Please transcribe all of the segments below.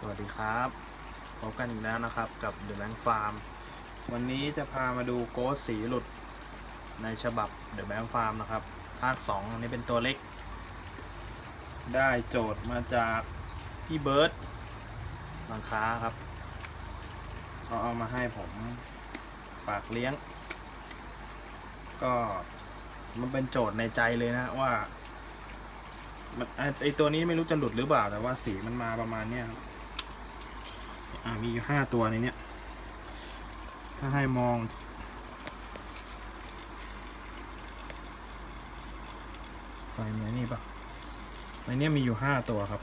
สวัสดีครับพบกันอีกแล้วนะครับกับ The Bank Farm วันนี้จะพามาดูโกสสีหลุดในฉบับ The Bank Farm นะครับ ภาค 2 อันนี้เป็นตัวเล็ก ได้โจทย์มาจากพี่เบิร์ดบางค้าครับเขาเอามาให้ผมฝากเลี้ยง ก็มันเป็นโจทย์ในใจเลยนะว่ามันไอตัวนี้ไม่รู้จะหลุดหรือเปล่า แต่ว่าสีมันมาประมาณเนี้ยครับ มีอยู่ห้าตัวในเนี้ย ถ้าให้มองไฟเหมือนนี่ปะในเนี้ยมีอยู่ห้าตัวครับ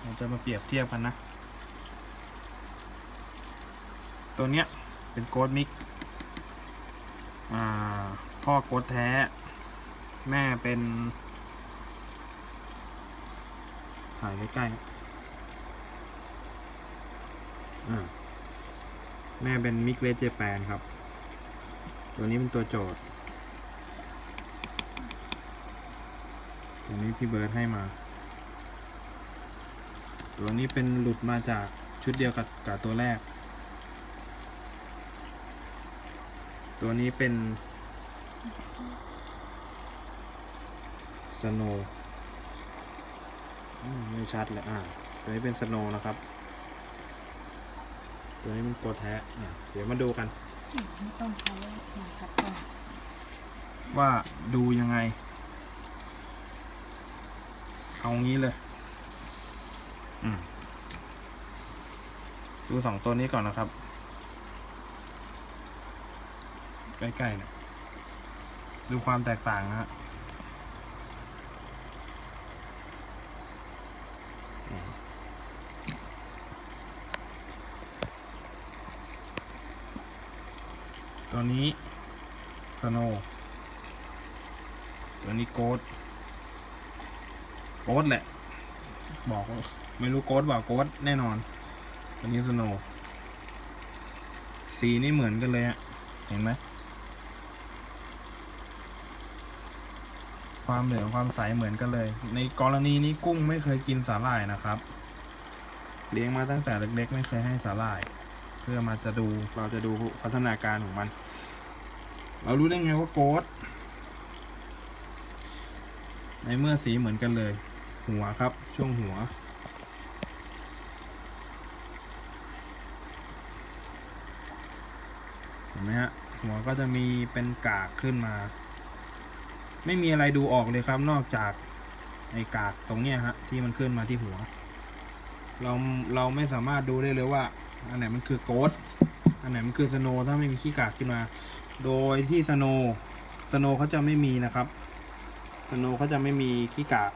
เราจะมาเปรียบเทียบกันนะ ตัวเนี้ยเป็นโกดมิก อ่า พ่อโกดแท้ แม่เป็น ถ่ายใกล้ๆอ่าแม่เป็นมิกเลสเจแปนครับ ตัวนี้เป็นตัวโจทย์ ตัวนี้พี่เบิร์ดให้มา ตัวนี้เป็นหลุดมาจากชุดเดียวกับกับตัวแรก ตัวนี้เป็นสโนอืม ไม่ชัดเลยอ่าตัวนี้เป็นสโนว์นะครับ ตัวนี้เป็นโกแท้เนี่ยเดี๋ยวมาดูกันไม่ต้องใช้มาชัดก่อนว่าดูยังไง เอางี้เลย อืมดูสองตัวนี้ก่อนนะครับ ใกล้ๆเนี่ยดูความแตกต่างนะฮะ ตัวนี้สโนตัวนี้โกดโกดแหละ บอกไม่รู้โกดบอกโกดแน่นอน ตัวนี้สโนสีนี่เหมือนกันเลยอะเห็นไหมความเหลืองความใสเหมือนกันเลย ในกรณีนี้กุ้งไม่เคยกินสาหร่ายนะครับ เลี้ยงมาตั้งแต่เล็กๆ ไม่เคยให้สาหร่าย เพื่อมาจะดูเราจะดูพัฒนาการของมัน เรารู้ได้ไงว่าโกดในเมื่อสีเหมือนกันเลย หัวครับช่วงหัว เห็นไหมฮะ หัวก็จะมีเป็นกากขึ้นมา ไม่มีอะไรดูออกเลยครับ นอกจากไอ้กากตรงเนี้ยฮะที่มันขึ้นมาที่หัว เราเราไม่สามารถดูได้เลยว่า อันไหนมันคือโกดอันไหนมันคือสโนว์ถ้าไม่มีขี้กากขึ้นมา โดยที่สโนว์สโนว์เขาจะไม่มีนะครับสโนว์เขาจะไม่มีขี้กาก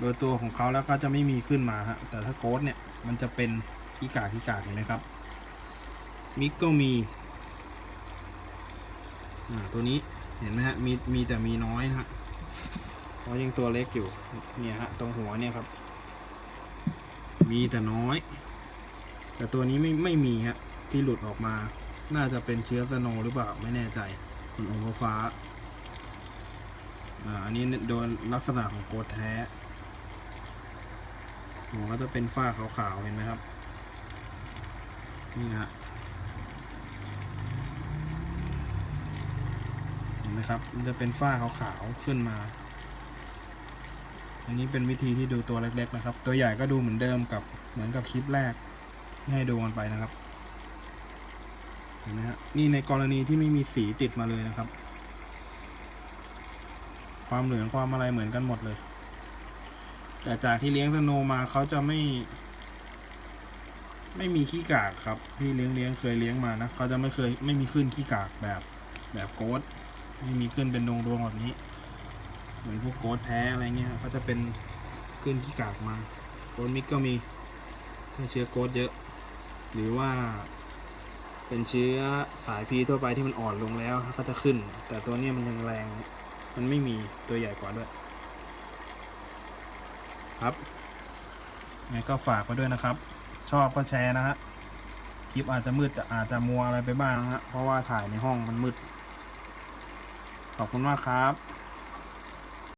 โดยตัวของเขาแล้วเขาจะไม่มีขึ้นมาฮะแต่ถ้าโกดเนี่ยมันจะเป็นขี้กากขี้กากเห็นไหมครับมิกก็มีอ่าตัวนี้เห็นไหมฮะมีมีแต่มีน้อยนะฮะเพราะยังตัวเล็กอยู่เนี่ยฮะตรงหัวเนี่ยครับ มีแต่น้อย แต่ตัวนี้ไม่ไม่มีฮะที่หลุดออกมา น่าจะเป็นเชื้อสโนหรือเปล่าไม่แน่ใจคุณองค์ฟ้าอ่าอันนี้โดยลักษณะของโกดแท้หัวก็จะเป็นฝ้าขาวๆเห็นไหมครับ นี่ฮะเห็นไหมครับ มันจะเป็นฝ้าขาวๆขึ้นมา อันนี้เป็นวิธีที่ดูตัวเล็กๆนะครับ ตัวใหญ่ก็ดูเหมือนเดิมกับเหมือนกับคลิปแรก ให้ดูกันไปนะครับเห็นไหมฮะนี่ในกรณีที่ไม่มีสีติดมาเลยนะครับ ความเหลืองความอะไรเหมือนกันหมดเลย แต่จากที่เลี้ยงสโนมาเขาจะไม่ ไม่มีขี้กากครับที่เลี้ยงเลี้ยงเคยเลี้ยงมานะเขาจะไม่เคยไม่มีขึ้นขี้กากแบบแบบโกดไม่มีขึ้นเป็นดวงดวงแบบนี้ เหมือนพวกโกดแท้อะไรเงี้ยเขาจะเป็นขึ้นขี้กากมาโกดมิกก็มีถ้าเชื้อโกดเยอะ หรือว่า เป็นเชื้อสายพีทั่วไปที่มันอ่อนลงแล้วก็จะขึ้น แต่ตัวนี้มันยังแรง มันไม่มีตัวใหญ่กว่าด้วย ครับไงก็ฝากไว้ด้วยนะครับ ชอบก็แชร์นะฮะคลิปอาจจะมืดจะอาจจะมัวอะไรไปบ้างนะฮะเพราะว่าถ่ายในห้องมันมืด ขอบคุณมากครับ